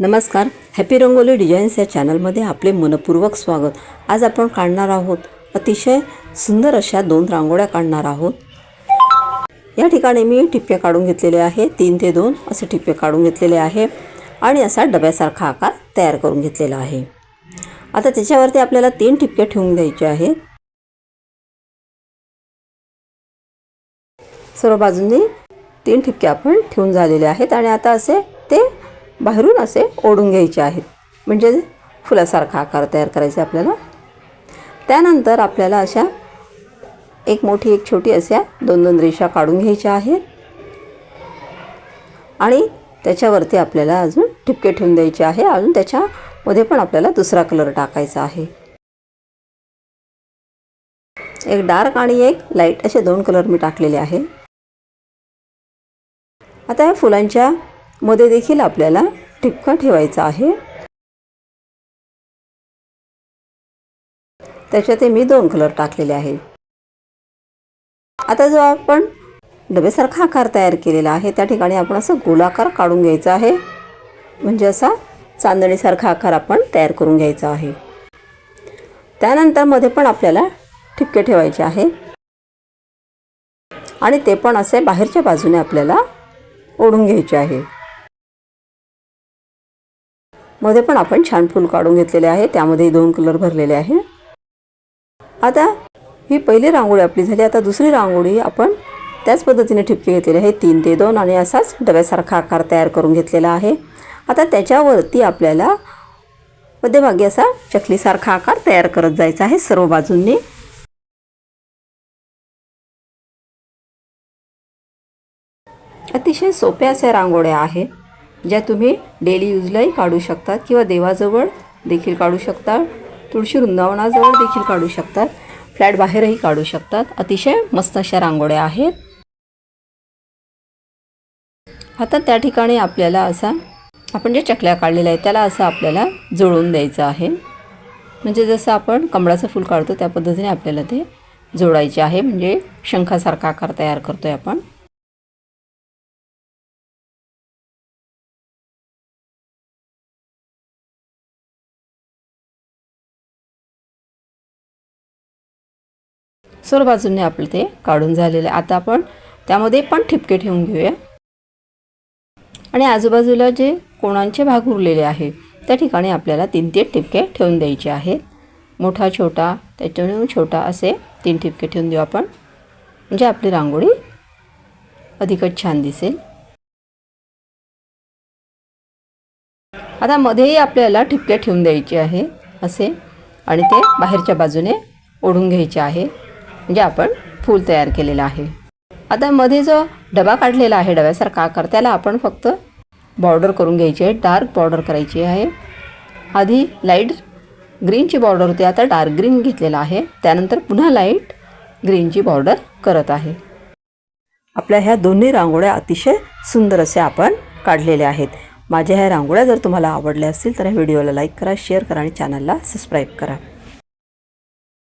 नमस्कार happy rangoli designs या चॅनलमध्ये आपले मनपूर्वक स्वागत. आज आपण काढणार आहोत अतिशय सुंदर अशा दोन रांगोळ्या काढणार आहोत. या ठिकाणी मी ठिप्पे काढून घेतलेले आहे तीन ते दोन असे ठिप्पे काढून घेतलेले आहे आणि असा डब्यासारखा आकार तयार करून घेतलेला आहे. आता त्याच्यावरती आपल्याला तीन ठिपके ठेवून द्यायचे आहेत. सर्व बाजूंनी तीन ठिपके आपण ठेवून झालेले आहेत आणि आता असे बाहेरून असे ओढून घ्यायचे आहेत. म्हणजे फुलासारखा आकार तयार करायचा आहे आपल्याला. त्यानंतर आपल्याला अशा एक मोठी एक छोटी अशा दोन दोन रेषा काढून घ्यायच्या आहेत. आणि त्याच्यावरती आपल्याला अजून ठिपके ठेवून द्यायचे आहे. अजून त्याच्यामध्ये पण आपल्याला दुसरा कलर टाकायचा आहे. एक डार्क आणि एक लाइट असे दोन कलर मी टाकलेले आहे. आता या फुलांच्या मध्ये देखील आपल्याला ठिपका ठेवायचा आहे. त्याच्यात मी दोन कलर टाकलेले आहे. आता जो आपण डबेसारखा आकार तयार केलेला आहे त्या ठिकाणी आपण असं गोलाकार काढून घ्यायचा आहे. म्हणजे असा चांदणीसारखा आकार आपण तयार करून घ्यायचा आहे. त्यानंतरमध्ये पण आपल्याला ठिपके ठेवायचे आहेत आणि ते पण असे बाहेरच्या बाजूने आपल्याला ओढून घ्यायचे आहे. मध्ये पण आपण छान फूल काढून घेतलेले आहे. त्यामध्ये दोन कलर भरलेले आहे. आता ही पहिली रांगोळी आपली झाली. आता दुसरी रांगोळी आपण त्याच पद्धतीने ठिपके घेतलेले आहे. तीन ते दोन आणि असाच डब्यासारखा आकार तयार करून घेतलेला आहे. आता त्याच्यावरती आपल्याला मध्यभागी असा चकलीसारखा आकार तयार करत जायचा आहे सर्व बाजूंनी. अतिशय सोप्या अशा रांगोळ्या आहेत. ज्या तुम्ही डेली यूजलाही काढू शकतात किंवा देवाजवळ देखील काढू शकता तुळशी वृंदावनाजवळ देखील काढू शकतात. फ्लॅट बाहेरही काढू शकतात. अतिशय मस्त अशा रांगोळ्या आहेत. आता त्या ठिकाणी आपल्याला असा आपण जे चकल्या काढलेल्या आहेत त्याला असं आपल्याला जोडून द्यायचं आहे. म्हणजे जसं आपण कमळाचं फूल काढतो त्या पद्धतीने आपल्याला ते जोडायचे आहे. म्हणजे शंखासारखा आकार तयार करतो आहे आपण. सर्व बाजूने आपलं ते काढून झालेलं आहे. आता आपण त्यामध्ये पण ठिपके ठेवून घेऊया. आणि आजूबाजूला जे कोणांचे भाग उरलेले आहे त्या ठिकाणी आपल्याला तीन तीन ठिपके ठेवून द्यायचे आहेत. मोठा छोटा त्याच्यावरून छोटा असे तीन ठिपके ठेवून देऊ आपण. म्हणजे आपली रांगोळी अधिकच छान दिसेल. आता मध्येही आपल्याला ठिपके ठेवून द्यायचे आहे असे आणि ते बाहेरच्या बाजूने ओढून घ्यायचे आहे म्हणजे आपण फूल तयार केलेलं आहे. आता मध्ये जो डबा काढलेला आहे डब्यासारखा आकार त्याला आपण फक्त बॉर्डर करून घ्यायची आहे डार्क बॉर्डर करायची आहे. आधी लाइट ग्रीनची बॉर्डर होती आता डार्क ग्रीन घेतलेला आहे. त्यानंतर पुन्हा लाइट ग्रीनची बॉर्डर करत आहे. आपल्या ह्या दोन्ही रांगोळ्या अतिशय सुंदर असे आपण काढलेल्या आहेत. माझ्या ह्या रांगोळ्या जर तुम्हाला आवडल्या असतील तर ह्या व्हिडिओला लाईक करा शेअर करा आणि चॅनलला सबस्क्राईब करा.